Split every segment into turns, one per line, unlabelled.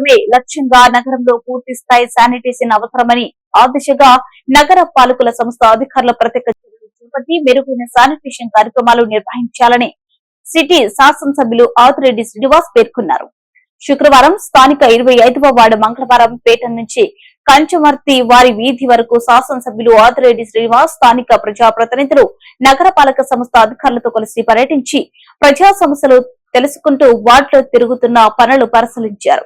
మాత్రమే లక్ష్యంగా నగరంలో పూర్తి స్థాయి శానిటేషన్ అవసరమని ఆ దిశగా నగర పాలకుల సంస్థ అధికారుల ప్రత్యేక చర్యలు చేపట్టి మెరుగైన శానిటేషన్ కార్యక్రమాలు నిర్వహించాలని సిటీ శాసనసభ్యులు ఆదిరెడ్డి శ్రీనివాస్ పేర్కొన్నారు. శుక్రవారం స్థానిక ఇరవై ఐదవ వార్డు మంగళవారం పేట నుంచి కంచమర్తి వారి వీధి వరకు శాసనసభ్యులు ఆదిరెడ్డి శ్రీనివాస్ స్థానిక ప్రజాప్రతినిధులు నగరపాలక సంస్థ అధికారులతో కలిసి పర్యటించి ప్రజా సమస్యలు తెలుసుకుంటూ వార్డులో తిరుగుతున్న పనులు పరిశీలించారు.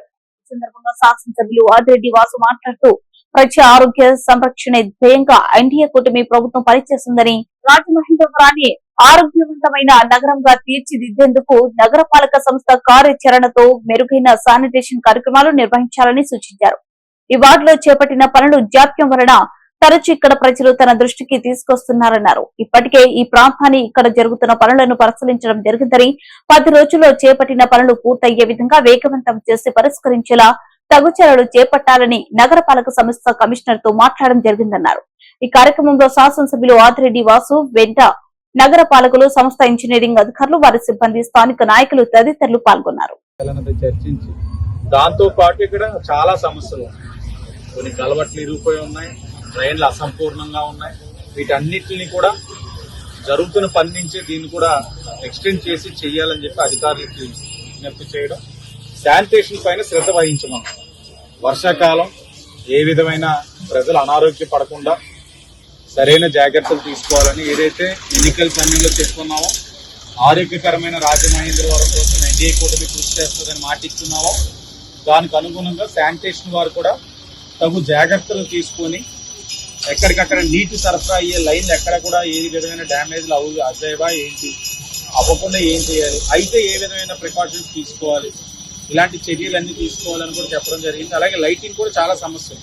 సందర్భంగా శాసనసభ్యులు ఆదిరెడ్డి వాసు మాట్లాడుతూ ప్రజా ఆరోగ్య సంరక్షణ ధ్యేయంగా ఎన్డీఏ కూటమి ప్రభుత్వం పనిచేస్తుందని రాజమహేంద్రవరాన్ని ఆరోగ్యవంతమైన నగరంగా తీర్చిదిద్దేందుకు నగరపాలక సంస్థ కార్యాచరణతో మెరుగైన శానిటేషన్ కార్యక్రమాలు నిర్వహించాలని సూచించారు. ఈ వార్డులో చేపట్టిన పనులు జాప్యం వలన తరచు ఇక్కడ ప్రజలు తన దృష్టికి తీసుకొస్తున్నారన్నారు. ఇప్పటికే ఈ ప్రాంతాన్ని ఇక్కడ జరుగుతున్న పనులను పరిశీలించడం జరిగిందని పది రోజుల్లో చేపట్టిన పనులు పూర్తయ్యే విధంగా వేగవంతం చేసి పరిష్కరించేలా తగు చర్యలు చేపట్టాలని నగరపాలక సంస్థ కమిషనర్తో మాట్లాడడం జరిగిందన్నారు. ఈ కార్యక్రమంలో శాసనసభ్యులు ఆదిరెడ్డి వాసు వెంట నగర పాలకులు సంస్థ ఇంజనీరింగ్ అధికారులు వారి సిబ్బంది స్థానిక నాయకులు తదితరులు పాల్గొన్నారు.
దాంతో పాటు ఇక్కడ చాలా సమస్యలు ఉన్నాయి. కొన్ని కలవట్లు ఇరిగిపోయి ఉన్నాయి. ట్రైన్లు అసంపూర్ణంగా ఉన్నాయి. వీటన్నిటిని కూడా జరుగుతున్న పని నుంచే దీన్ని కూడా ఎక్స్టెండ్ చేసి చెయ్యాలని చెప్పి అధికారులకి విజ్ఞప్తి చేయడం. శానిటేషన్ పైన శ్రద్ధ వహించమన్నాం వర్షాకాలం ఏ విధమైన ప్రజలు అనారోగ్య పడకుండా సరైన జాగ్రత్తలు తీసుకోవాలని ఏదైతే ఎన్నికల సమయంలో చెప్పుకున్నామో ఆరోగ్యకరమైన రాజమహేంద్రవరం కోసం ఎన్డీఏ కూటమి కృషి చేస్తుందని మాట ఇస్తున్నామో దానికి అనుగుణంగా శానిటేషన్ వారు కూడా తగు జాగ్రత్తలు తీసుకొని ఎక్కడికక్కడ నీటి సరఫరా అయ్యే లైన్లు ఎక్కడ కూడా ఏ విధమైన డ్యామేజ్లు అవు అజయవా ఏంటి? అవ్వకుండా ఏం చేయాలి? అయితే ఏ విధమైన ప్రికాషన్స్ తీసుకోవాలి? ఇలాంటి చర్యలన్నీ తీసుకోవాలని కూడా చెప్పడం జరిగింది. అలాగే లైటింగ్ కూడా చాలా సమస్య.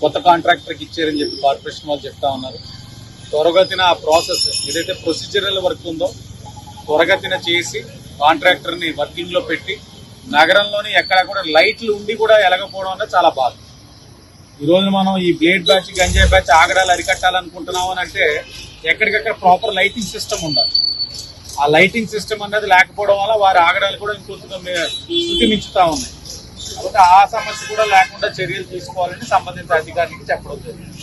కొత్త కాంట్రాక్టర్కి ఇచ్చారని చెప్పి కార్పొరేషన్ వాళ్ళు చెప్తా ఉన్నారు. త్వరగతిన ఆ ప్రాసెస్ ఏదైతే ప్రొసీజరల్ వర్క్ ఉందో త్వరగతిన చేసి కాంట్రాక్టర్ని వర్కింగ్లో పెట్టి నగరంలోని ఎక్కడ కూడా లైట్లు ఉండి కూడా ఎలగపోవడం అనేది చాలా బాధ. ఈ రోజు మనం ఈ బ్లేడ్ బ్యాచ్ గంజాయి బ్యాచ్ ఆగడాలు అరికట్టాలనుకుంటున్నాం అని అంటే ఎక్కడికక్కడ ప్రాపర్ లైటింగ్ సిస్టమ్ ఉండాలి. ఆ లైటింగ్ సిస్టమ్ అనేది లేకపోవడం వల్ల వారి ఆగడాలు కూడా ఇంకొంత శృతి మించుతా ఉన్నాయి. కాబట్టి ఆ సమస్య కూడా లేకుండా చర్యలు తీసుకోవాలని సంబంధిత అధికారికి చెప్పడం జరిగింది.